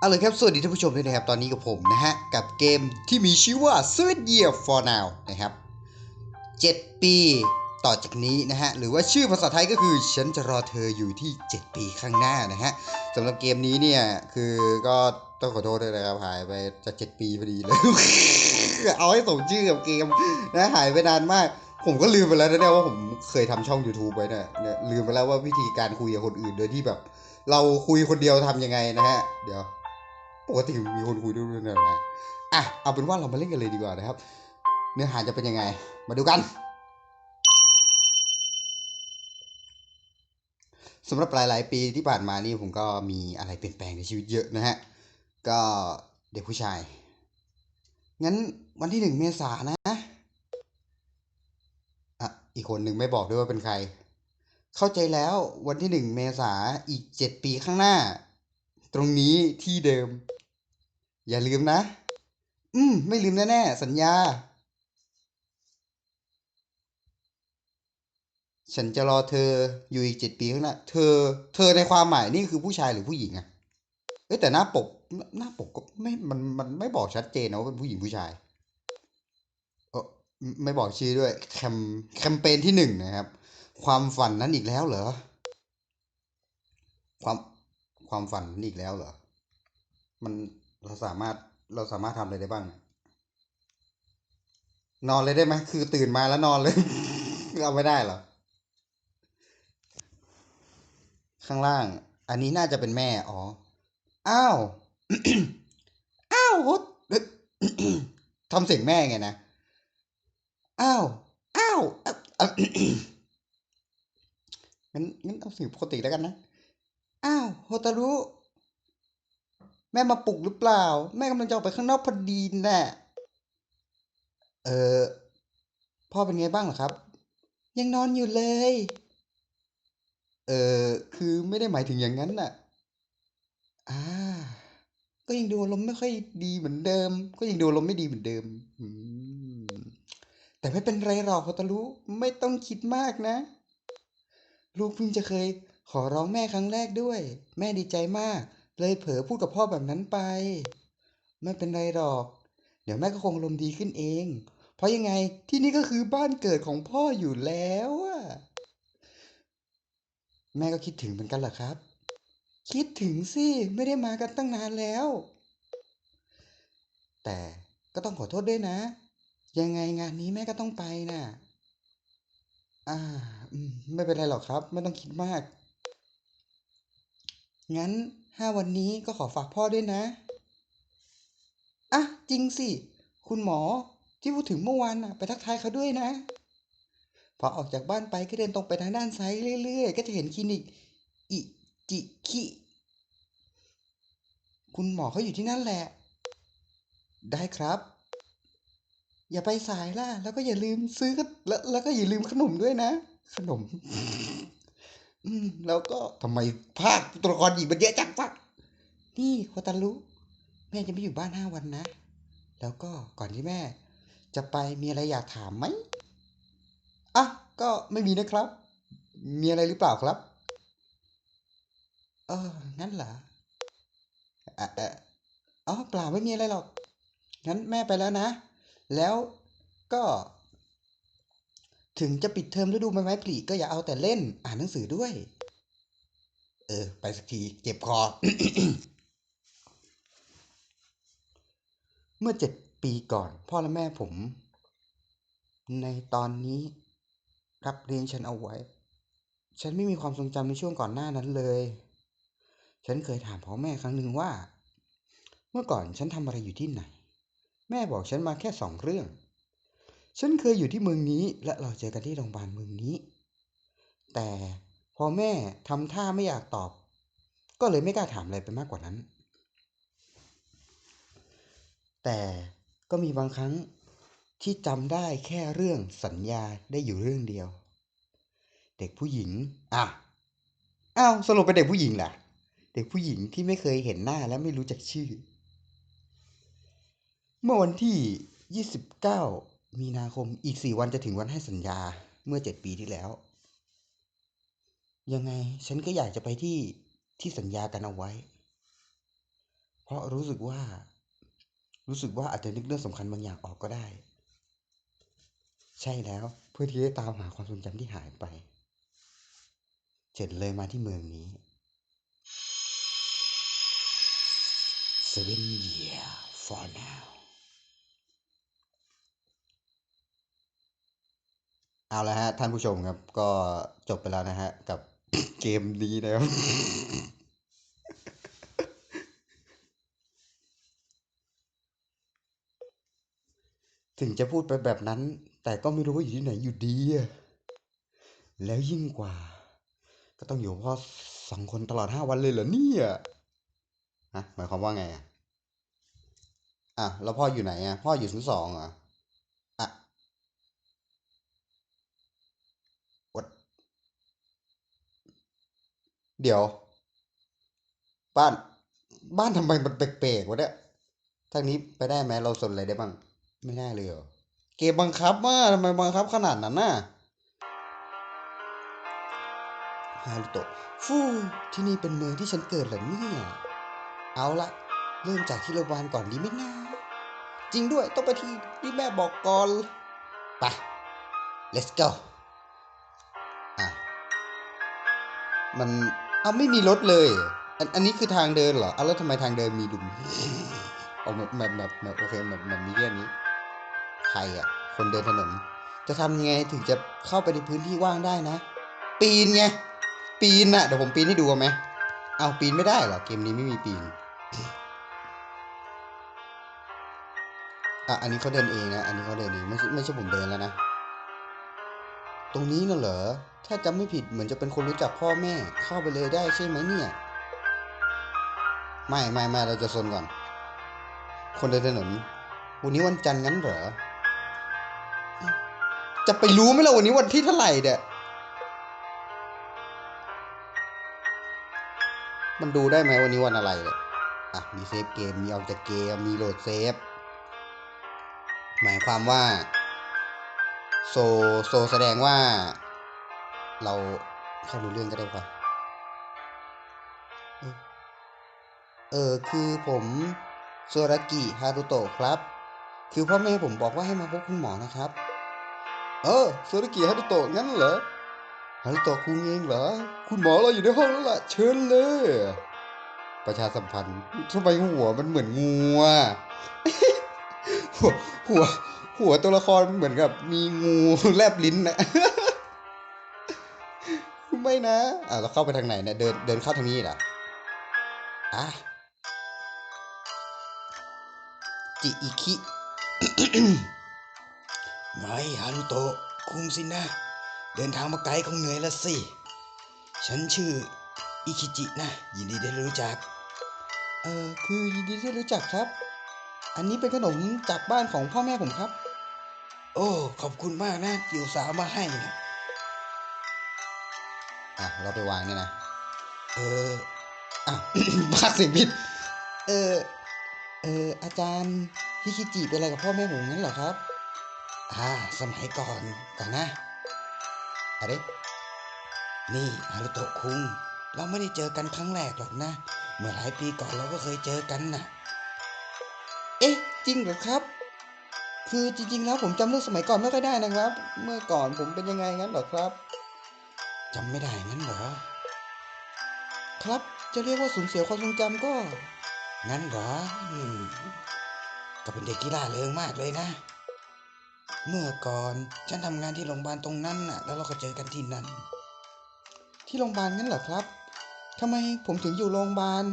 เอาเลยครับ สวัสดีท่านผู้ชมด้วยนะครับ ตอนนี้กับผมนะฮะ กับเกมที่มีชื่อว่า Seven Year for Now นะครับ 7 ปีต่อจากนี้นะฮะ หรือว่าชื่อภาษาไทยก็คือ ฉันจะรอเธออยู่ที่ 7 ปีข้างหน้านะฮะสำหรับเกมนี้เนี่ย คือก็ต้องขอโทษด้วยนะครับ หายไปจะ7ปีพอดีเลย เอาให้สมชื่อกับเกมนะหายไปนานมาก ผมก็ลืมไปแล้วนะเนี่ยว่าผมเคยทำช่อง YouTube ไว้เนี่ยเนี่ยลืมไปแล้วว่าวิธีการคุยกับคนอื่นโดยที่แบบ เราคุยคนเดียวทำยังไงนะฮะ เดี๋ยว ปกติมีคนคุยด้วยนะนะอะเอาเป็นว่าเรามาเล่นกันเลยดีกว่านะครับ เนื้อหาจะเป็นยังไง มาดูกันสำหรับหลาย ๆ ปีที่ผ่านมานี่ผมก็มีอะไรเปลี่ยนแปลงในชีวิตเยอะนะฮะ ก็เด็กผู้ชาย งั้นวันที่หนึ่งเมษายนนะ อะ อีกคนหนึ่งไม่บอกด้วยว่าเป็นใคร เข้าใจแล้ววันที่หนึ่งเมษาอีกเจ็ดปีข้างหน้า ตรงนี้ที่เดิม อย่าลืมนะ อืม ไม่ลืมแน่ๆ สัญญา ฉันจะรอเธออยู่อีกเจ็ดปีข้างหน้า เธอ เธอในความหมายนี่คือผู้ชายหรือผู้หญิงอะเอ้แต่หน้าปก หน้าปกก็ไม่ มัน มันไม่บอกชัดเจนนะว่าเป็นผู้หญิงผู้ชายเออไม่บอกชื่อด้วย แคม แคมเปญที่หนึ่งนะครับ ความฝันนั้นอีกแล้วเหรอ ความ ความฝันนั้นอีกแล้วเหรอ มัน เราสามารถเราสามารถทำอะไรได้บ้างนอนเลยได้ไหมคือตื่นมาแล้วนอนเลย เอาไม่ได้เหรอ ข้างล่าง อันนี้น่าจะเป็นแม่ อ๋อ อ้าว อ้าวโหทำเสียงแม่ไงนะ อ้าว อ้าวอะอะงั้นงั้นเอาเสียงปกติแล้วกันนะ อ้าวโฮตารุ แม่มาปลุกหรือเปล่า แม่กำลังจะออกไปข้างนอกพอดีน่ะเออพ่อเป็นไงบ้างเหรอครับ ยังนอนอยู่เลย เออคือไม่ได้หมายถึงอย่างนั้นน่ะอ่าก็ยังดูอารมไม่ค่อยดีเหมือนเดิม ก็ยังดูอารมไม่ดีเหมือนเดิมแต่ไม่เป็นไรหรอกโฮตารุไม่ต้องคิดมากนะ ลูกเพิ่งจะเคยขอร้องแม่ครั้งแรกด้วย แม่ดีใจมาก เลยเผลอพูดกับพ่อแบบนั้นไป ไม่เป็นไรหรอก เดี๋ยวแม่ก็คงลมดีขึ้นเอง เพราะยังไงที่นี่ก็คือบ้านเกิดของพ่ออยู่แล้วอะแม่ก็คิดถึงเหมือนกันเหรอครับ คิดถึงสิ ไม่ได้มากันตั้งนานแล้ว แต่ก็ต้องขอโทษด้วยนะ ยังไงงานนี้แม่ก็ต้องไปน่ะอ่าไม่เป็นไรหรอกครับ ไม่ต้องคิดมาก งั้น ห้าวันนี้ก็ขอฝากพ่อด้วยนะ อะ จริงสิ คุณหมอที่พูดถึงเมื่อวานน่ะ ไปทักทายเขาด้วยนะ พอออกจากบ้านไปก็เดินตรงไปทางด้านซ้ายเรื่อยๆ ก็จะเห็นคลินิก อิจิคิ คุณหมอเขาอยู่ที่นั่นแหละ ได้ครับ อย่าไปสายล่ะ แล้วก็อย่าลืมซื้อแล้วแล้วก็อย่าลืมขนมด้วยนะ ขนม อืม แล้วก็ทำไมภาคตัวละครหญิงมันเยอะจังวะนี่โคตารุแม่จะไม่อยู่บ้านห้าวันนะ แล้วก็ก่อนที่แม่ จะไปมีอะไรอยากถามไหมอะก็ไม่มีนะครับ มีอะไรหรือเปล่าครับ เอองั้นเหรออะเอออ๋อเปล่าไม่มีอะไรหรอกงั้นแม่ไปแล้วนะ แล้วก็ ถึงจะปิดเทอมฤดูใบไม้ผลิก็อย่าเอาแต่เล่น อ่านหนังสือด้วย เออ ไปสักทีเจ็บคอ เมื่อเจ็ดปีก่อน พ่อและแม่ผม ในตอนนี้รับเลี้ยงฉันเอาไว้ ฉันไม่มีความทรงจำในช่วงก่อนหน้านั้นเลย ฉันเคยถามพ่อแม่ครั้งหนึ่งว่า เมื่อก่อนฉันทำอะไรอยู่ที่ไหน แม่บอกฉันมาแค่สองเรื่อง ฉันเคยอยู่ที่เมืองนี้ และเราเจอกันที่โรงพยาบาลเมืองนี้ แต่พอแม่ทำท่าไม่อยากตอบ ก็เลยไม่กล้าถามอะไรไปมากกว่านั้น แต่ก็มีบางครั้งที่จำได้แค่เรื่องสัญญาได้อยู่เรื่องเดียว เด็กผู้หญิง อะอ้าวสรุปเป็นเด็กผู้หญิงเหรอเด็กผู้หญิงที่ไม่เคยเห็นหน้าและไม่รู้จักชื่อ เมื่อวันที่ 29 มีนาคมอีก4วันจะถึงวันให้สัญญาเมื่อ7ปีที่แล้ว ยังไงฉันก็อยากจะไปที่ที่สัญญากันเอาไว้ เพราะรู้สึกว่า รู้สึกว่าอาจจะนึกเรื่องสำคัญบางอย่างออกก็ได้ ใช่แล้วเพื่อที่จะตามหาความทรงจำที่หายไปเจ็ดเลยมาที่เมืองนี้ Seven year for now เอาละฮะท่านผู้ชมครับ ก็จบไปแล้วนะฮะ กับเกมนี้นะครับ ถึงจะพูดไปแบบนั้น แต่ก็ไม่รู้ว่าอยู่ที่ไหนอยู่ดีอะแล้วยิ่งกว่า ก็ต้องอยู่พ่อสองคนตลอดห้าวันเลยเหรอเนี่ยฮะหมายความว่าไงอะอะแล้วพ่ออยู่ไหนอะ พ่ออยู่ชั้นสองออะ เดี๋ยว บ้าน บ้านทำไมมันแปลกๆวะเนี่ยทางนี้ไปได้ไหมเราสนอะไรได้บ้าง ไม่ได้เลยเหรอ เกมบังคับมาทำไมบังคับขนาดนั้นน่ะฮารุโตะฟูที่นี่เป็นเมืองที่ฉันเกิดเหรอเนี่ย เอาละเริ่มจากที่โรงพยาบาลก่อนดีไหมนะจริงด้วยต้องไปที่ที่แม่บอกก่อนไป let's go อะมัน เอาไม่มีรถเลยอันอันนี้คือทางเดินเหรอเอาแล้วทำไมทางเดินมีดุมเอาแบบแบบแบบแบบโอเคแบบแบบมีแค่นี้ ใครอะ คนเดินถนน จะทำยังไงถึงจะเข้าไปในพื้นที่ว่างได้นะ ปีนไง ปีนน่ะเดี๋ยวผมปีนให้ดูเอาไหมเอาปีนไม่ได้เหรอ เกมนี้ไม่มีปีน อะ อันนี้เขาเดินเองนะ อันนี้เขาเดินเอง ไม่ใช่ไม่ใช่ผมเดินแล้วนะ ตรงนี้น่ะเหรอ ถ้าจำไม่ผิดเหมือนจะเป็นคนรู้จักพ่อแม่ เข้าไปเลยได้ใช่ไหมเนี่ย ไม่ไม่ไม่เราจะซนก่อน คนเดินถนน วันนี้วันจันทร์งั้นเหรอ จะไปรู้ไหมล่ะวันนี้วันที่เท่าไหร่เด้อมันดูได้ไหมวันนี้วันอะไรเนี่ยอะ มีเซฟเกม มีออกจากเกม มีโหลดเซฟ หมายความว่า โซโซแสดงว่า เราเข้ารู้เรื่องก็ได้ปะเออเออคือผมโซรากิฮารุโตะครับ คือพ่อแม่ผมบอกว่าให้มาพบคุณหมอนะครับ เออโซรากิฮารุโตะงั้นเหรอฮารุโตะคุงเองเหรอ คุณหมอเราอยู่ในห้องแล้วล่ะ เชิญเลย ประชาสัมพันธ์ทำไมหัวมันเหมือนงูอะหัวหัว หัวตัวละครเหมือนกับมีงูแลบลิ้นนะไม่นะ อ่าเราเข้าไปทางไหนเนี่ย เดินเดินเข้าทางนี้เหรอ อะ จิอิคิไงฮารุโตคุงสินะ เดินทางมาไกลคงเหนื่อยละสิ ฉันชื่ออิคิจินะ ยินดีได้รู้จัก เออคือยินดีที่รู้จักครับ อันนี้เป็นขนมจากบ้านของพ่อแม่ผมครับ โอ้ ขอบคุณมากนะที่อุตส่าห์มาให้นะอะ เราไปวางเนี่ยนะ เอออะพากเสียงผิด เออ เออ อาจารย์ฮิคิจิเป็นอะไรกับพ่อแม่ผมงั้นเหรอครับ อ่า สมัยก่อนกันนะ อะไร นี่ฮารุโตะคุง เราไม่ได้เจอกันครั้งแรกหรอกนะ เมื่อหลายปีก่อนเราก็เคยเจอกันน่ะ เอ๊ะ จริงเหรอครับ คือจริงๆแล้วผมจำเรื่องสมัยก่อนไม่ค่อยได้นะครับ เมื่อก่อนผมเป็นยังไงงั้นเหรอครับจำไม่ได้งั้นเหรอ ครับจะเรียกว่าสูญเสียความทรงจำก็ งั้นเหรออืมก็เป็นเด็กกีฬาเริงมากเลยนะ เมื่อก่อนฉันทำงานที่โรงพยาบาลตรงนั้นน่ะ แล้วเราก็เจอกันที่นั่น ที่โรงพยาบาลงั้นเหรอครับทำไมผมถึงอยู่โรงพยาบาล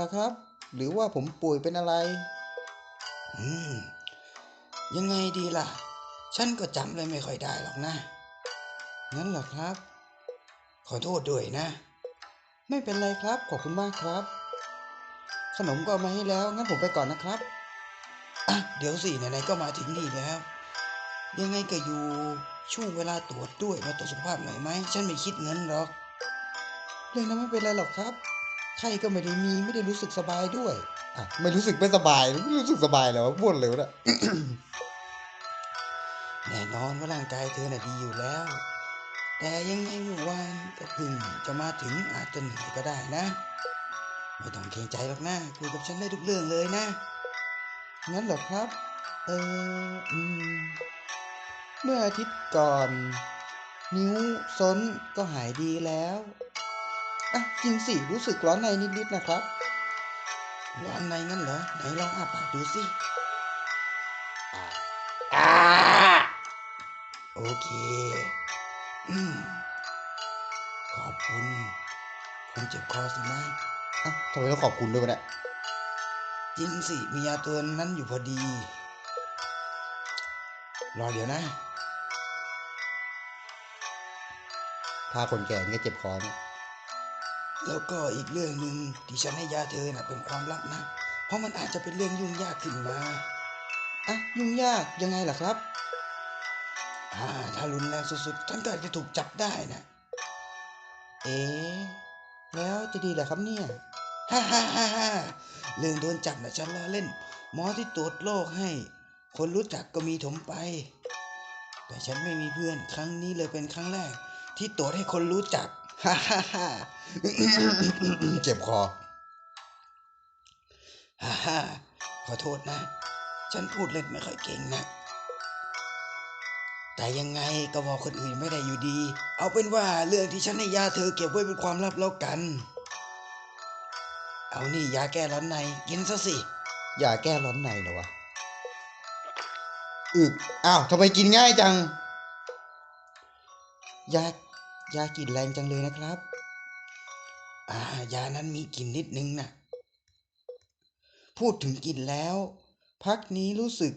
ล่ะครับ หรือว่าผมป่วยเป็นอะไร อืม ยังไงดีล่ะ ฉันก็จำเลยไม่ค่อยได้หรอกนะ งั้นเหรอครับ ขอโทษด้วยนะ ไม่เป็นไรครับ ขอบคุณมากครับ ขนมก็มาให้แล้ว งั้นผมไปก่อนนะครับอะเดี๋ยวสิไหนๆก็มาถึงนี่แล้ว ยังไงก็อยู่ช่วงเวลาตรวจด้วยมาตรวจสุขภาพหน่อยไหม ฉันไม่คิดเงินหรอกเรื่องนั้นไม่เป็นไรหรอกครับ ไข้ก็ไม่ได้มีไม่ได้รู้สึกสบายด้วย ไม่รู้สึกไม่สบาย ไม่รู้สึกสบายแล้วบ้วนเลยวะเนี่ยแน่นอนว่าร่างกายเธอน่ะดีอยู่แล้ว แต่ยังไงเมื่อวานก็เพึ่งจะมาถึงอาจจะเหนื่อยก็ได้นะ ไม่ต้องเกรงใจหรอกนะคุยกับฉันได้ทุกเรื่องเลยนะ งั้นเหรอครับ เอออืม เมื่ออาทิตย์ก่อน นิ้วซนก็หายดีแล้วอะจริงสิรู้สึกร้อนในนิดๆนะครับ ร้อนในงั้นเหรอ ไหนลองอ้าปากดูสิอ่าอ่าโอเคอืมขอบคุณคงเจ็บคอสินะอะทำไมต้องขอบคุณด้วยวะเนี่ยจริงสิ มียาตัวนั้นอยู่พอดี รอเดี๋ยวนะ ถ้าคนแก่นี่ก็เจ็บคอเนี่ย แล้วก็อีกเรื่องหนึ่งที่ฉันให้ยาเธอน่ะเป็นความลับนะ เพราะมันอาจจะเป็นเรื่องยุ่งยากขึ้นมาอะยุ่งยากยังไงล่ะครับอ่าถ้ารุนแรงสุดๆท่านก็อาจจะถูกจับได้นะเอ๊แล้วจะดีเหรอครับเนี่ยฮ่าฮ่าฮ่าฮ่าเรื่องโดนจับนะฉันล้อเล่น หมอที่ตรวจโรคให้ คนรู้จักก็มีถมไป แต่ฉันไม่มีเพื่อนครั้งนี้เลยเป็นครั้งแรก ที่ตรวจให้คนรู้จัก ฮ่าฮ่าฮ่าเจ็บคอฮ่าฮ่าขอโทษนะ ฉันพูดเล่นไม่ค่อยเก่งนะ แต่ยังไงก็บอกคนอื่นไม่ได้อยู่ดี เอาเป็นว่าเรื่องที่ฉันให้ยาเธอเก็บไว้เป็นความลับแล้วกัน เอานี่ยาแก้ร้อนใน กินซะสิ ยาแก้ร้อนในเหรอวะ อึกอ้าวทำไมกินง่ายจัง ยา ยากลิ่นแรงจังเลยนะครับ อ่ายานั้นมีกลิ่นนิดนึงนะพูดถึงกลิ่นแล้ว พักนี้รู้สึก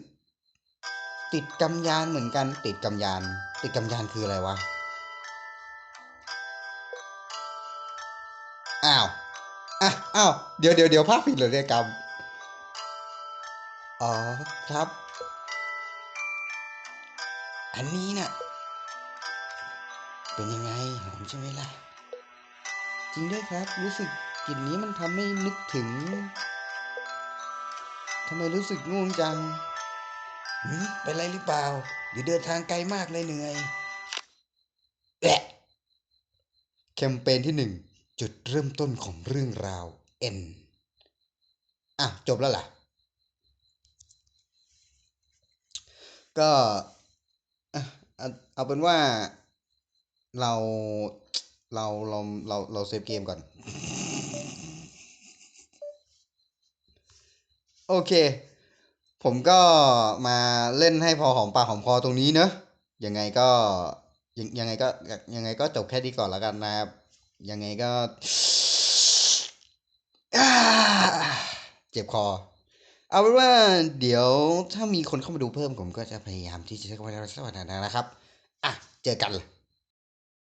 ติดกำยานเหมือนกัน ติดกำยาน ติดกำยานคืออะไรวะ อ้าวอะอ้าวเดี๋ยวเดี๋ยวเดี๋ยวภาพผิดเหรอเนี่ยกำอ๋อครับ อันนี้น่ะ ใช่ไหมล่ะ จริงด้วยครับ รู้สึกกลิ่นนี้มันทำให้นึกถึงทำไมรู้สึกง่วงจังหืมเป็นไรหรือเปล่า เดี๋ยวเดินทางไกลมากเลยเหนื่อยแหละแคมเปญที่หนึ่งจุดเริ่มต้นของเรื่องราว N อะ จบแล้วล่ะ ก็เอาเป็นว่า เราเราเราเราเราเซฟเกมก่อน โอเค ผมก็มาเล่นให้พอหอมปากหอมคอตรงนี้เนอะยังไงก็ยังยังไงก็ยังไงก็จบแค่นี้ก่อนแล้วกันนะครับ ยังไงก็เจ็บคอ เอาเป็นว่าเดี๋ยวถ้ามีคนเข้ามาดูเพิ่มผมก็จะพยายามที่จะเข้ามาสวัสดีนะครับ อะ เจอกัน